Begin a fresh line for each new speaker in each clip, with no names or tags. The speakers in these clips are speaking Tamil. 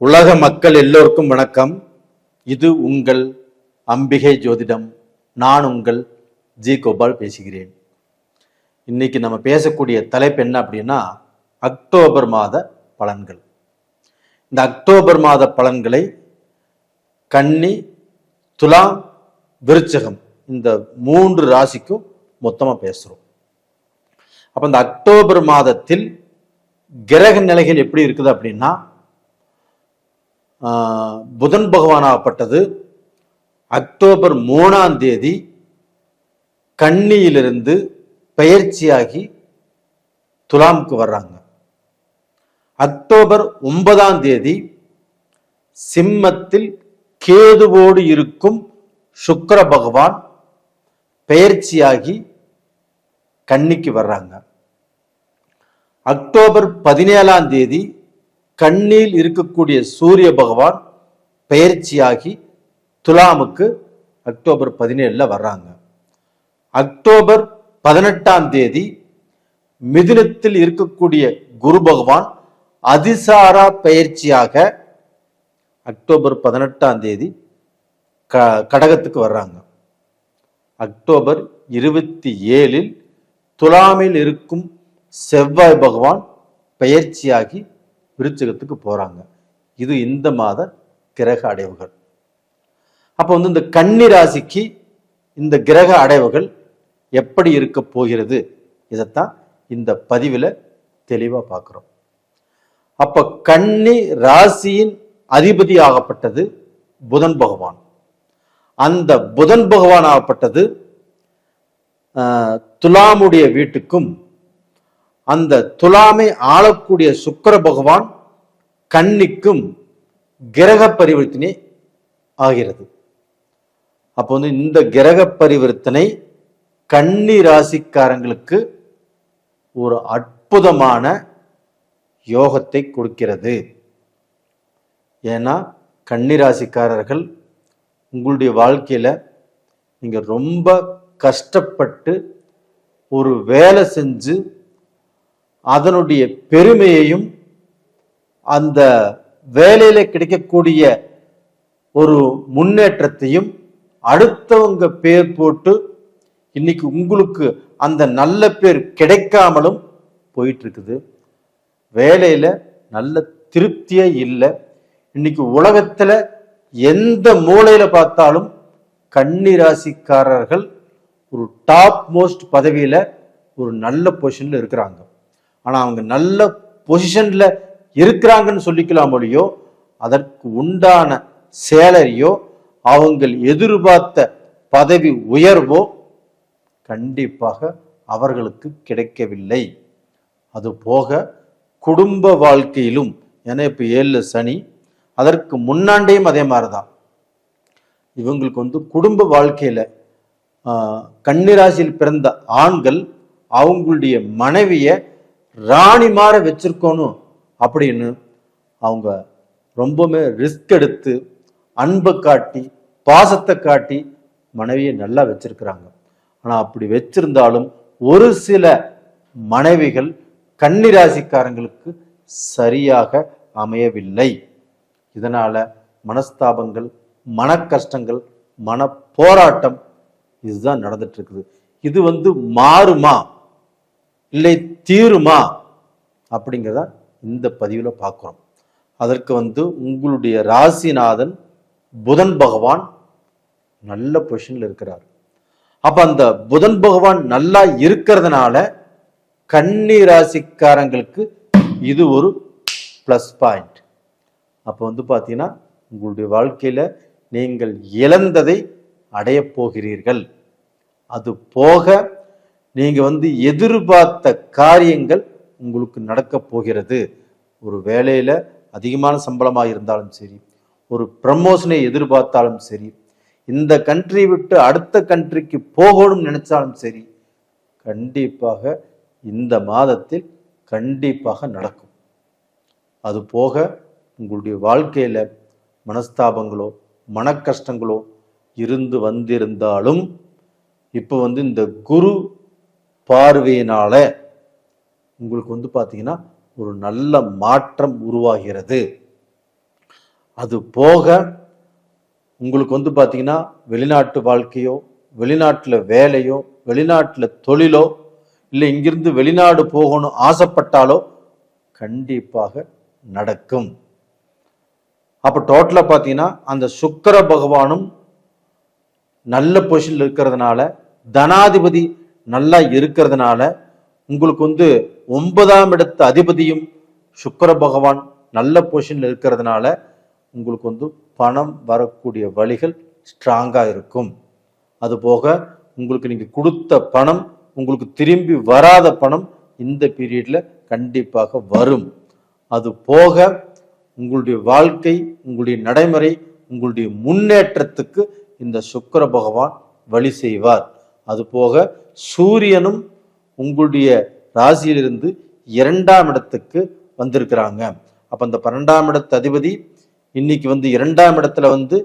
உலக மக்கள் எல்லோருக்கும் வணக்கம். இது உங்கள் அம்பிகை ஜோதிடம். நான் உங்கள் ஜி கோபால் பேசுகிறேன். இன்னைக்கு நம்ம பேசக்கூடிய தலைப்பு என்ன அப்படின்னா அக்டோபர் மாத பலன்கள். இந்த அக்டோபர் மாத பலன்களை கன்னி துலா விருச்சகம் இந்த மூன்று ராசிக்கும் மொத்தமாக பேசுகிறோம் அப்போ இந்த அக்டோபர் மாதத்தில் கிரக நிலைகள் எப்படி இருக்குது அப்படின்னா புதன் பகவானாகப்பட்டது அக்டோபர் மூணாம் தேதி கன்னியிலிருந்து பெயர்ச்சியாகி துலாமுக்கு வர்றாங்க. அக்டோபர் ஒன்பதாம் தேதி சிம்மத்தில் கேதுவோடு இருக்கும் சுக்கர பகவான் பெயர்ச்சியாகி கன்னிக்கு வர்றாங்க. அக்டோபர் பதினேழாம் தேதி கண்ணில் இருக்கக்கூடிய சூரிய பகவான் பயிற்சியாகி துலாமுக்கு அக்டோபர் பதினேழுல வர்றாங்க. அக்டோபர் பதினெட்டாம் தேதி மிதுனத்தில் இருக்கக்கூடிய குரு பகவான் அதிசாரா பயிற்சியாக அக்டோபர் பதினெட்டாம் தேதி க கடகத்துக்கு வர்றாங்க. அக்டோபர் இருபத்தி ஏழில் துலாமில் இருக்கும் செவ்வாய் பகவான் பயிற்சியாகி விருச்சிகத்துக்கு போறாங்க. இது இந்த மாத கிரக அடைவுகள். அப்போ வந்து இந்த கன்னி ராசிக்கு இந்த கிரக அடைவுகள் எப்படி இருக்க போகிறது? இதைத்தான் இந்த பதிவில் தெளிவாக பார்க்குறோம். அப்போ கன்னி ராசியின் அதிபதி ஆகப்பட்டது புதன் பகவான். அந்த புதன் பகவான் ஆகப்பட்டது ஆஹ், துலாமுடைய வீட்டுக்கும் அந்த துலாமை ஆளக்கூடிய சுக்கர பகவான் கன்னிக்கும் கிரக பரிவர்த்தனை ஆகிறது. அப்போ வந்து இந்த கிரக பரிவர்த்தனை கன்னி ராசிக்காரங்களுக்கு ஒரு அற்புதமான யோகத்தை கொடுக்கிறது. ஏன்னா கன்னி ராசிக்காரர்கள் உங்களுடைய வாழ்க்கையில நீங்க ரொம்ப கஷ்டப்பட்டு ஒரு வேலை செஞ்சு அதனுடைய பெருமையையும் அந்த வேலையில கிடைக்கக்கூடிய ஒரு முன்னேற்றத்தையும் அடுத்தவங்க பேர் போட்டு இன்னைக்கு உங்களுக்கு அந்த நல்ல பேர் கிடைக்காமலும் போயிட்டு இருக்குது வேலையில நல்ல திருப்தியே இல்லை. இன்னைக்கு உலகத்துல எந்த மூலையில பார்த்தாலும் கன்னிராசிக்காரர்கள் ஒரு டாப் மோஸ்ட் பதவியில ஒரு நல்ல பொசிஷன்ல இருக்கிறாங்க. ஆனால் அவங்க நல்ல பொசிஷனில் இருக்கிறாங்கன்னு சொல்லிக்கலாம் மொழியோ அதற்கு உண்டான சேலரியோ அவங்கள் எதிர்பார்த்த பதவி உயர்வோ கண்டிப்பாக அவர்களுக்கு கிடைக்கவில்லை. அது போக குடும்ப வாழ்க்கையிலும் ஏன்னா இப்போ ஏழு சனி அதற்கு முன்னாண்டேயும் அதே மாதிரி தான் இவங்களுக்கு வந்து குடும்ப வாழ்க்கையில் கன்னிராசியில் பிறந்த ஆண்கள் அவங்களுடைய மனைவியை ராணி மாற வச்சிருக்கணும் அப்படின்னு அவங்க ரொம்பவுமே ரிஸ்க் எடுத்து அன்பை காட்டி பாசத்தை காட்டி மனைவியை நல்லா வச்சிருக்கிறாங்க. ஆனால் அப்படி வச்சிருந்தாலும் ஒரு சில மனைவிகள் கன்னிராசிக்காரங்களுக்கு சரியாக அமையவில்லை. இதனால மனஸ்தாபங்கள் மன கஷ்டங்கள் மன போராட்டம் இதுதான் நடந்துட்டு இருக்குது. இது வந்து மாறுமா? இல்லை தீருமா? அப்படிங்கிறத இந்த பதிவில் பார்க்குறோம். அதற்கு வந்து உங்களுடைய ராசிநாதன் புதன் பகவான் நல்ல பொசிஷனில் இருக்கிறார். அப்போ அந்த புதன் பகவான் நல்லா இருக்கிறதுனால கன்னி ராசிக்காரங்களுக்கு இது ஒரு ப்ளஸ் பாயிண்ட் அப்போ வந்து பார்த்தீங்கன்னா உங்களுடைய வாழ்க்கையில் நீங்கள் இழந்ததை அடையப் போகிறீர்கள். அது போக நீங்க வந்து எதிர்பார்த்த காரியங்கள் உங்களுக்கு நடக்கப் போகிறது. ஒரு வேலையில அதிகமான சம்பளமாக இருந்தாலும் சரி ஒரு ப்ரமோஷனை எதிர்பார்த்தாலும் சரி இந்த கண்ட்ரி விட்டு அடுத்த கண்ட்ரிக்கு போகணும்னு நினைச்சாலும் சரி கண்டிப்பாக இந்த மாதத்தில் கண்டிப்பாக நடக்கும். அது போக உங்களுடைய வாழ்க்கையில மனஸ்தாபங்களோ மனக்கஷ்டங்களோ இருந்து வந்திருந்தாலும் இப்போ வந்து இந்த குரு பார்வையினால உங்களுக்கு வந்து பார்த்தீங்கன்னா ஒரு நல்ல மாற்றம் உருவாகிறது. அது போக உங்களுக்கு வந்து பார்த்தீங்கன்னா வெளிநாட்டு வாழ்க்கையோ வெளிநாட்டில் வேலையோ வெளிநாட்டில் தொழிலோ இல்லை இங்கிருந்து வெளிநாடு போகணும் ஆசைப்பட்டாலோ கண்டிப்பாக நடக்கும். அப்போ டோட்டலாக பார்த்தீங்கன்னா அந்த சுக்கர பகவானும் நல்ல பொசிஷனில் இருக்கிறதுனால தனாதிபதி நல்லா இருக்கிறதுனால உங்களுக்கு வந்து ஒன்பதாம் இடத்து அதிபதியும் சுக்கர பகவான் நல்ல பொசிஷனில் இருக்கிறதுனால உங்களுக்கு வந்து பணம் வரக்கூடிய வழிகள் ஸ்ட்ராங்காக இருக்கும். அதுபோக உங்களுக்கு நீங்கள் கொடுத்த பணம் உங்களுக்கு திரும்பி வராத பணம் இந்த பீரியடில் கண்டிப்பாக வரும். அது போக உங்களுடைய வாழ்க்கை உங்களுடைய நடைமுறை உங்களுடைய முன்னேற்றத்துக்கு இந்த சுக்கர பகவான் வழி செய்வார். அதுபோக சூரியனும் உங்களுடைய ராசியிலிருந்து இரண்டாம் இடத்துக்கு வந்திருக்கிறாங்க. அப்ப அந்த பன்னெண்டாம் இடத்து அதிபதி இன்னைக்கு வந்து இரண்டாம் இடத்துல வந்து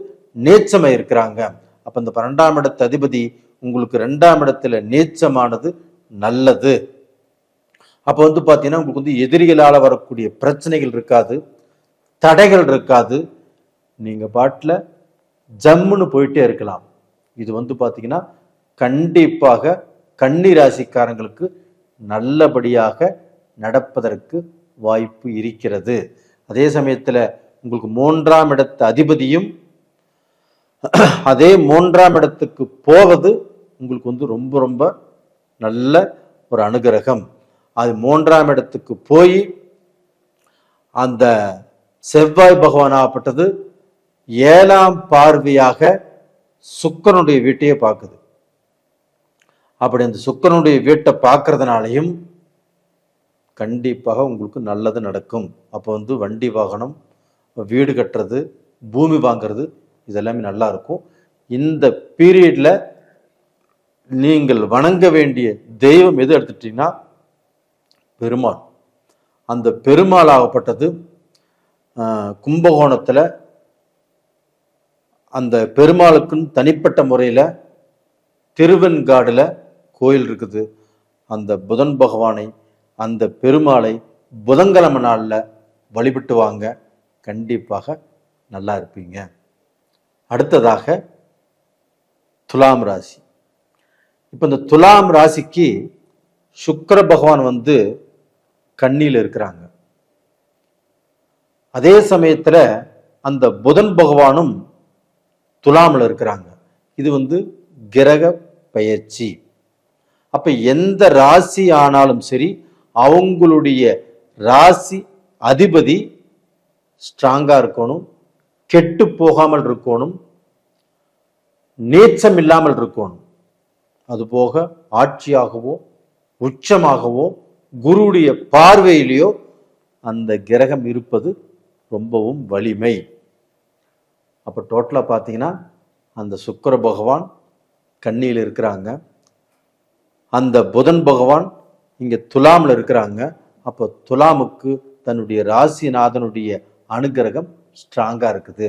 நேச்சமை இருக்கிறாங்க. அப்ப இந்த பன்னெண்டாம் இடத்து அதிபதி உங்களுக்கு ரெண்டாம் இடத்துல நேச்சமானது நல்லது. அப்போ வந்து பார்த்தீங்கன்னா உங்களுக்கு வந்து எதிரிகளால் வரக்கூடிய பிரச்சனைகள் இருக்காது. தடைகள் இருக்காது. நீங்கள் பாட்டில் ஜம்முன்னு போயிட்டே இருக்கலாம். இது வந்து பார்த்தீங்கன்னா கண்டிப்பாக கன்னி ராசிக்காரங்களுக்கு நல்லபடியாக நடப்பதற்கு வாய்ப்பு இருக்கிறது. அதே சமயத்தில் உங்களுக்கு மூன்றாம் இடத்து அதிபதியும் அதே மூன்றாம் இடத்துக்கு போவது உங்களுக்கு வந்து ரொம்ப ரொம்ப நல்ல ஒரு அனுகிரகம். அது மூன்றாம் இடத்துக்கு போய் அந்த செவ்வாய் பகவான் ஆகப்பட்டது ஏழாம் பார்வையாக சுக்கரனுடைய வீட்டையே பார்க்குது. அப்படி அந்த சுக்கரனுடைய வீட்டை பார்க்கறதுனாலையும் கண்டிப்பாக உங்களுக்கு நல்லது நடக்கும். அப்போ வந்து வண்டி வாகனம் வீடு கட்டுறது பூமி வாங்குறது இதெல்லாமே நல்லா இருக்கும். இந்த பீரியடில் நீங்கள் வணங்க வேண்டிய தெய்வம் எது எடுத்துட்டீங்கன்னா பெருமாள். அந்த பெருமாள் ஆகப்பட்டது கும்பகோணத்தில் அந்த பெருமாளுக்குன்னு தனிப்பட்ட முறையில் திருவெண்காடில் கோயில் இருக்குது. அந்த புதன் பகவானை அந்த பெருமாளை புதன்கிழமை நாளில் வழிபட்டு வாங்க. கண்டிப்பாக நல்லா இருப்பீங்க. அடுத்ததாக துலாம் ராசி. இப்போ இந்த துலாம் ராசிக்கு சுக்கிர பகவான் வந்து கண்ணியில் இருக்கிறாங்க. அதே சமயத்தில் அந்த புதன் பகவானும் துலாமில் இருக்கிறாங்க. இது வந்து கிரக பயிற்சி. அப்ப எந்த ராசி ஆனாலும் சரி அவங்களுடைய ராசி அதிபதி ஸ்ட்ராங்கா இருக்கணும் கெட்டு போகாமல் இருக்கணும் நீச்சம் இல்லாமல் இருக்கணும். அதுபோக ஆட்சியாகவோ உச்சமாகவோ குருடைய பார்வையிலேயோ அந்த கிரகம் இருப்பது ரொம்பவும் வலிமை. அப்போ டோட்டலாக பார்த்தீங்கன்னா அந்த சுக்கர பகவான் கண்ணியில் இருக்கிறாங்க. அந்த புதன் பகவான் இங்கே துலாமில் இருக்கிறாங்க. அப்போ துலாமுக்கு தன்னுடைய ராசிநாதனுடைய அனுகிரகம் ஸ்ட்ராங்காக இருக்குது.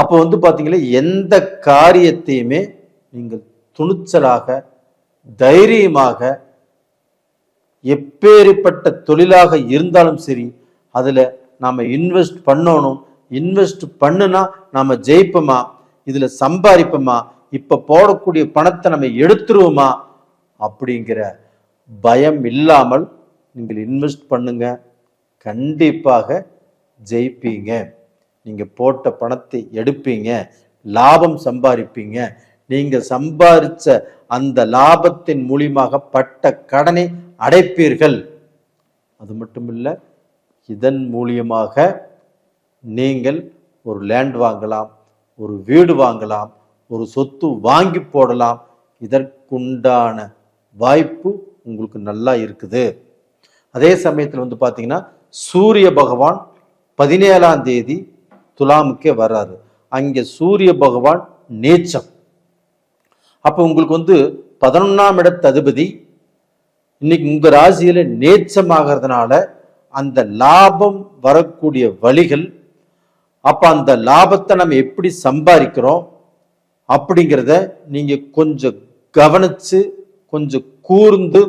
அப்போ வந்து பார்த்தீங்கன்னா எந்த காரியத்தையுமே நீங்கள் துணிச்சலாக தைரியமாக எப்பேற்பட்ட தொழிலாக இருந்தாலும் சரி அதில் நாம் இன்வெஸ்ட் பண்ணணும். இன்வெஸ்ட் பண்ணுனா நாம் ஜெயிப்போமா? இதில் சம்பாதிப்போமா? இப்போ போடக்கூடிய பணத்தை நம்ம எடுத்துருவோமா? அப்படிங்கிற பயம் இல்லாமல் நீங்கள் இன்வெஸ்ட் பண்ணுங்க. கண்டிப்பாக ஜெயிப்பீங்க. நீங்கள் போட்ட பணத்தை எடுப்பீங்க. லாபம் சம்பாதிப்பீங்க. நீங்கள் சம்பாதிச்ச அந்த லாபத்தின் மூலியமாக பட்ட கடனை அடைப்பீர்கள். அது மட்டும் இல்லை இதன் மூலியமாக நீங்கள் ஒரு லேண்ட் வாங்கலாம் ஒரு வீடு வாங்கலாம் ஒரு சொத்து வாங்கி போடலாம். இதற்குண்டான வாய்ப்பு உங்களுக்கு நல்லா இருக்குது. அதே சமயத்தில் வந்து பார்த்தீங்கன்னா சூரிய பகவான் பதினேழாம் தேதி துலாமுக்கே வர்றாரு அங்கே சூரிய பகவான் நேச்சம். அப்போ உங்களுக்கு வந்து பதினொன்றாம் இடத்து அதிபதி இன்னைக்கு உங்க ராசியில நேச்சமாகிறதுனால அந்த லாபம் வரக்கூடிய வழிகள் அப்போ அந்த லாபத்தை நம்ம எப்படி சம்பாதிக்கிறோம் அப்படிங்கிறத நீங்கள் கொஞ்சம் கவனிச்சு கொஞ்சம் கூர்ந்து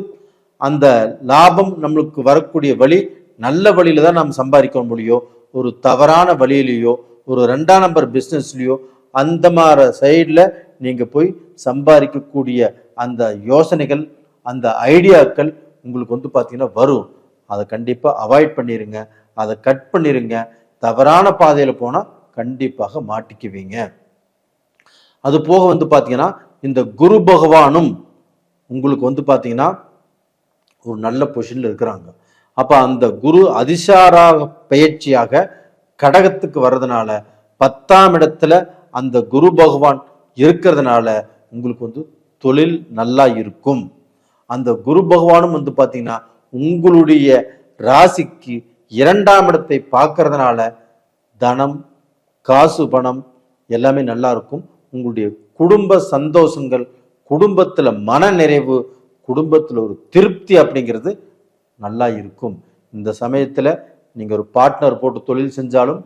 அந்த லாபம் நம்மளுக்கு வரக்கூடிய வழி நல்ல வழியில தான் நாம் சம்பாதிக்க முடியும் ஒரு தவறான வழியிலையோ ஒரு ரெண்டாம் நம்பர் பிஸ்னஸ்லையோ அந்த மாதிரி சைடில் நீங்கள் போய் சம்பாதிக்கக்கூடிய அந்த யோசனைகள் அந்த ஐடியாக்கள் உங்களுக்கு வந்து பார்த்தீங்கன்னா வரும். அதை கண்டிப்பாக அவாய்ட் பண்ணிடுங்க அதை கட் பண்ணிடுங்க தவறான பாதையில் போனால் கண்டிப்பாக மாட்டிக்குவீங்க. அது போக வந்து பார்த்தீங்கன்னா இந்த குரு பகவானும் உங்களுக்கு வந்து பார்த்தீங்கன்னா ஒரு நல்ல பொசிஷனில் இருக்கிறாங்க. அப்போ அந்த குரு அதிசாராக பயிற்சியாக கடகத்துக்கு வர்றதுனால பத்தாம் இடத்துல அந்த குரு பகவான் இருக்கிறதுனால உங்களுக்கு வந்து தொழில் நல்லா இருக்கும். அந்த குரு பகவானும் வந்து பார்த்தீங்கன்னா உங்களுடைய ராசிக்கு இரண்டாம் இடத்தை பார்க்கறதுனால தனம் காசு பணம் எல்லாமே நல்லா இருக்கும். உங்களுடைய குடும்ப சந்தோஷங்கள் குடும்பத்தில் மன நிறைவு குடும்பத்தில் ஒரு திருப்தி அப்படிங்கிறது நல்லா இருக்கும். இந்த சமயத்தில் நீங்கள் ஒரு பார்ட்னர் போட்டு தொழில் செஞ்சாலும்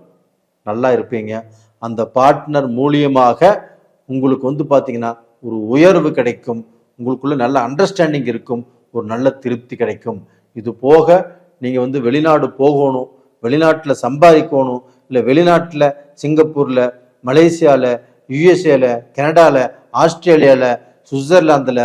நல்லா இருப்பீங்க. அந்த பார்ட்னர் மூலியமாக உங்களுக்கு வந்து பார்த்தீங்கன்னா ஒரு உயர்வு கிடைக்கும். உங்களுக்குள்ள நல்ல அண்டர்ஸ்டாண்டிங் இருக்கும். ஒரு நல்ல திருப்தி கிடைக்கும். இது போக நீங்கள் வந்து வெளிநாடு போகணும் வெளிநாட்டில் சம்பாதிக்கணும் இல்லை வெளிநாட்டில் சிங்கப்பூரில் மலேசியாவில் யுஎஸ்ஏல கனடாவில் ஆஸ்திரேலியாவில் சுவிட்சர்லாந்தில்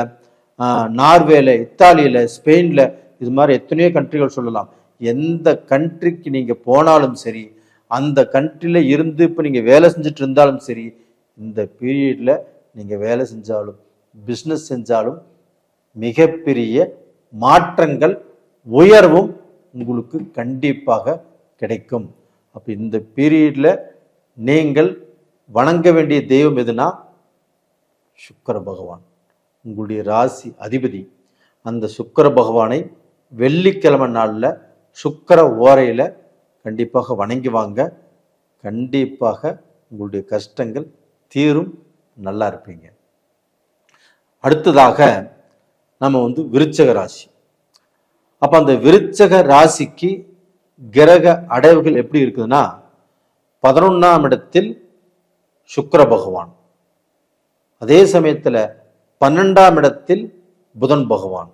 நார்வேல இத்தாலியில் ஸ்பெயினில் இது மாதிரி எத்தனையோ கண்ட்ரிகள் சொல்லலாம். எந்த கண்ட்ரிக்கு நீங்கள் போனாலும் சரி அந்த கண்ட்ரியில் இருந்து இப்போ நீங்கள் வேலை செஞ்சுட்டு இருந்தாலும் சரி இந்த பீரியடில் நீங்கள் வேலை செஞ்சாலும் பிஸ்னஸ் செஞ்சாலும் மிகப்பெரிய மாற்றங்கள் உயர்வும் உங்களுக்கு கண்டிப்பாக கிடைக்கும். அப்போ இந்த பீரியடில் நீங்கள் வணங்க வேண்டிய தெய்வம் எதுனா? சுக்கர பகவான். உங்களுடைய ராசி அதிபதி அந்த சுக்கிர பகவானை வெள்ளிக்கிழமை நாளில் சுக்கர ஓரையில் கண்டிப்பாக வணங்கி வாங்க. கண்டிப்பாக உங்களுடைய கஷ்டங்கள் தீரும். நல்லா இருப்பீங்க. அடுத்ததாக நம்ம வந்து விருச்சக ராசி. அப்போ அந்த விருச்சக ராசிக்கு கிரக அடைவுகள் எப்படி இருக்குதுன்னா பதினொன்றாம் இடத்தில் சுக்கர பகவான். அதே சமயத்தில் பன்னெண்டாம் இடத்தில் புதன் பகவான்.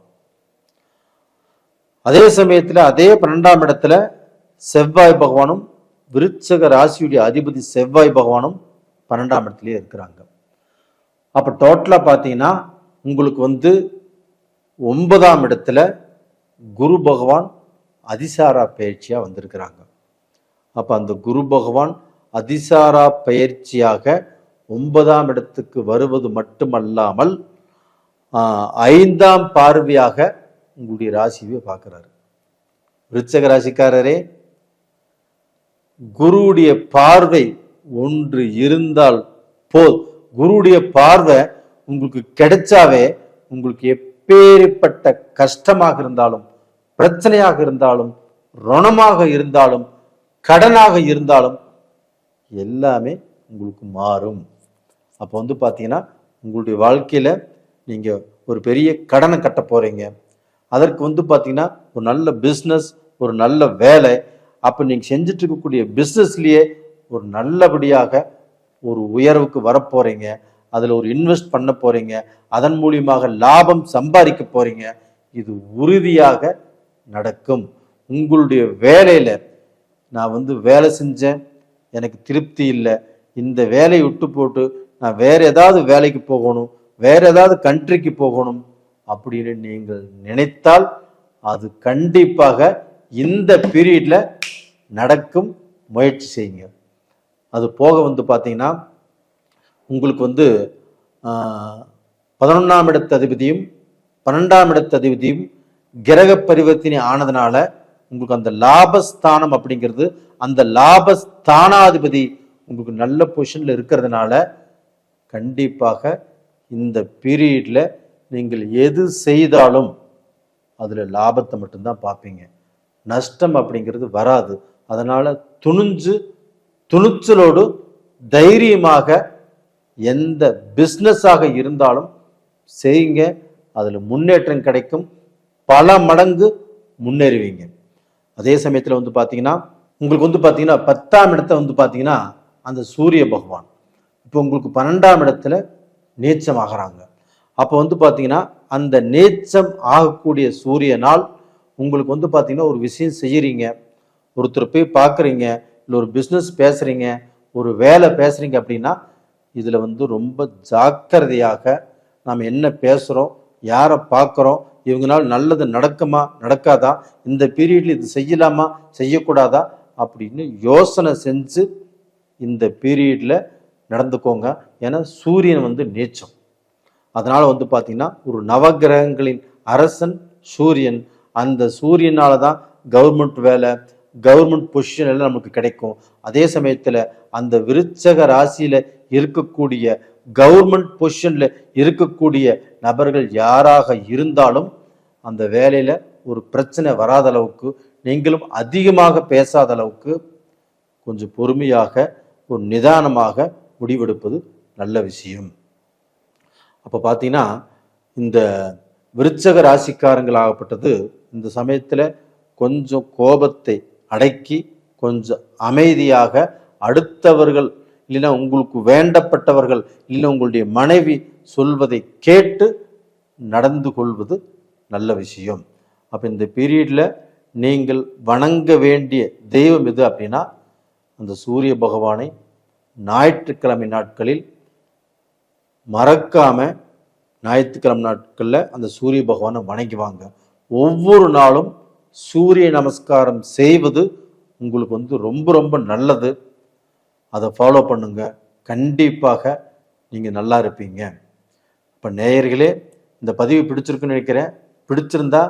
அதே சமயத்தில் அதே பன்னெண்டாம் இடத்துல செவ்வாய் பகவானும் விருச்சக ராசியுடைய அதிபதி செவ்வாய் பகவானும் பன்னெண்டாம் இடத்துலயே இருக்கிறாங்க. அப்ப டோட்டலா பார்த்தீங்கன்னா உங்களுக்கு வந்து ஒன்பதாம் இடத்துல குரு பகவான் அதிசாரா பயிற்சியா வந்திருக்கிறாங்க. அப்ப அந்த குரு பகவான் அதிசாரா பயிற்சியாக ஒன்பதாம் இடத்துக்கு வருவது மட்டுமல்லாமல் ஐந்தாம் பார்வையாக உங்களுடைய ராசியை பார்க்கிறாரு. விருச்சக ராசிக்காரரே குருவுடைய பார்வை ஒன்று இருந்தால் போ குருவுடைய பார்வை உங்களுக்கு கிடைச்சாவே உங்களுக்கு எப்பேற்பட்ட கஷ்டமாக இருந்தாலும் பிரச்சனையாக இருந்தாலும் ருணமாக இருந்தாலும் கடனாக இருந்தாலும் எல்லாமே உங்களுக்கு மாறும். அப்போ வந்து பார்த்தீங்கன்னா உங்களுடைய வாழ்க்கையில நீங்கள் ஒரு பெரிய கடனை கட்ட போகிறீங்க அதற்கு வந்து பார்த்தீங்கன்னா ஒரு நல்ல பிஸ்னஸ் ஒரு நல்ல வேலை அப்போ நீங்கள் செஞ்சுட்டு இருக்கக்கூடிய பிஸ்னஸ்லேயே ஒரு நல்லபடியாக ஒரு உயர்வுக்கு வரப்போகிறீங்க அதில் ஒரு இன்வெஸ்ட் பண்ண போகிறீங்க அதன் மூலியமாக லாபம் சம்பாதிக்க போகிறீங்க இது உறுதியாக நடக்கும். உங்களுடைய வேலையில் நான் வந்து வேலை செஞ்சேன். எனக்கு திருப்தி இல்லை. இந்த வேலையை விட்டு போட்டு நான் வேறு ஏதாவது வேலைக்கு போகணும். வேற ஏதாவது கண்ட்ரிக்கு போகணும் அப்படின்னு நீங்கள் நினைத்தால் அது கண்டிப்பாக இந்த பீரியட்ல நடக்கும் முயற்சி செய்யுங்க. அது போக வந்து பார்த்தீங்கன்னா உங்களுக்கு வந்து பதினொன்றாம் இடத்து அதிபதியும் பன்னெண்டாம் இடத்து அதிபதியும் கிரக பரிவர்த்தனை ஆனதுனால உங்களுக்கு அந்த லாபஸ்தானம் அப்படிங்கிறது அந்த லாபஸ்தானாதிபதி உங்களுக்கு நல்ல பொசிஷன்ல இருக்கிறதுனால கண்டிப்பாக இந்த பீரியடில் நீங்கள் எது செய்தாலும் அதில் லாபத்தை மட்டும்தான் பார்ப்பீங்க. நஷ்டம் அப்படிங்கிறது வராது. அதனால் துணிஞ்சு துணிச்சலோடு தைரியமாக எந்த பிஸ்னஸாக இருந்தாலும் செய்யுங்க. அதில் முன்னேற்றம் கிடைக்கும். பல மடங்கு முன்னேறுவீங்க. அதே சமயத்தில் வந்து பார்த்தீங்கன்னா உங்களுக்கு வந்து பார்த்தீங்கன்னா பத்தாம் இடத்த வந்து பார்த்தீங்கன்னா அந்த சூரிய பகவான். இப்போ உங்களுக்கு பன்னெண்டாம் இடத்துல நீச்சம் ஆகிறாங்க அப்போ வந்து பார்த்தீங்கன்னா அந்த நீச்சம் ஆகக்கூடிய சூரியனால் உங்களுக்கு வந்து பார்த்தீங்கன்னா ஒரு விஷயம் செய்கிறீங்க ஒருத்தர் போய் பார்க்குறீங்க இல்லை ஒரு பிஸ்னஸ் பேசுகிறீங்க ஒரு வேலை பேசுகிறீங்க அப்படின்னா இதில் வந்து ரொம்ப ஜாக்கிரதையாக நாம் என்ன பேசுகிறோம் யாரை பார்க்குறோம் இவங்களால் நல்லது நடக்குமா நடக்காதா இந்த பீரியடில் இது செய்யலாமா செய்யக்கூடாதா அப்படின்னு யோசனை செஞ்சு இந்த பீரியடில் நடந்துக்கோங்க. ஏன்னா சூரியன் வந்து நீச்சம். அதனால் வந்து பார்த்திங்கன்னா ஒரு நவகிரகங்களின் அரசன் சூரியன். அந்த சூரியனால தான் கவர்மெண்ட் வேலை கவர்மெண்ட் பொசிஷன் எல்லாம் நமக்கு கிடைக்கும். அதே சமயத்தில் அந்த விருச்சக ராசியில் இருக்கக்கூடிய கவர்மெண்ட் பொசிஷனில் இருக்கக்கூடிய நபர்கள் யாராக இருந்தாலும் அந்த வேலையில் ஒரு பிரச்சனை வராத அளவுக்கு நீங்களும் அதிகமாக பேசாத அளவுக்கு கொஞ்சம் பொறுமையாக ஒரு நிதானமாக முடிவெடுப்பது நல்ல விஷயம். அப்போ பார்த்தீங்கன்னா இந்த விருச்சக ராசிக்காரங்களாகப்பட்டது இந்த சமயத்தில் கொஞ்சம் கோபத்தை அடக்கி கொஞ்சம் அமைதியாக அடுத்தவர்கள் இல்லைன்னா உங்களுக்கு வேண்டப்பட்டவர்கள் இல்லைன்னா உங்களுடைய மனைவி சொல்வதை கேட்டு நடந்து கொள்வது நல்ல விஷயம். அப்போ இந்த பீரியடில் நீங்கள் வணங்க வேண்டிய தெய்வம் எது அப்படின்னா அந்த சூரிய பகவானை ஞாயிற்றுக்கிழமை நாட்களில் மறக்காம ஞாயிற்றுக்கிழமை நாட்களில் அந்த சூரிய பகவானை வணங்குவாங்க. ஒவ்வொரு நாளும் சூரிய நமஸ்காரம் செய்வது உங்களுக்கு வந்து ரொம்ப ரொம்ப நல்லது. அதை ஃபாலோ பண்ணுங்க. கண்டிப்பாக நீங்கள் நல்லா இருப்பீங்க. இப்போ நேயர்களே இந்த பதிவு பிடிச்சிருக்குன்னு நினைக்கிறேன். பிடிச்சிருந்தா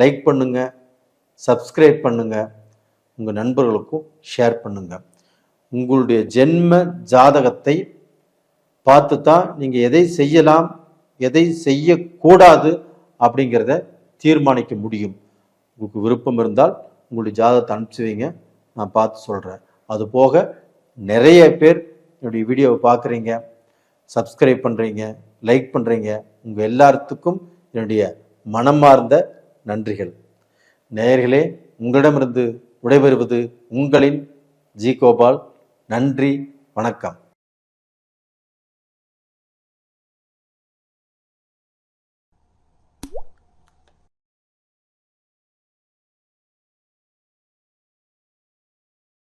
லைக் பண்ணுங்க சப்ஸ்கிரைப் பண்ணுங்க. உங்கள் நண்பர்களுக்கும் ஷேர் பண்ணுங்கள் உங்களுடைய ஜென்ம ஜாதகத்தை பார்த்து தான் நீங்கள் எதை செய்யலாம் எதை செய்யக்கூடாது அப்படிங்கிறத தீர்மானிக்க முடியும். உங்களுக்கு விருப்பம் இருந்தால் உங்களுடைய ஜாதகத்தை அனுப்பிச்சு வைங்க நான் பார்த்து சொல்கிறேன் அது போக நிறைய பேர் என்னுடைய வீடியோவை பார்க்குறீங்க சப்ஸ்கிரைப் பண்ணுறீங்க லைக் பண்ணுறீங்க உங்கள் எல்லாத்துக்கும் என்னுடைய மனமார்ந்த நன்றிகள். நேயர்களே உங்களிடமிருந்து விடைபெறுவது உங்களின் ஜி கோபால். நன்றி வணக்கம்.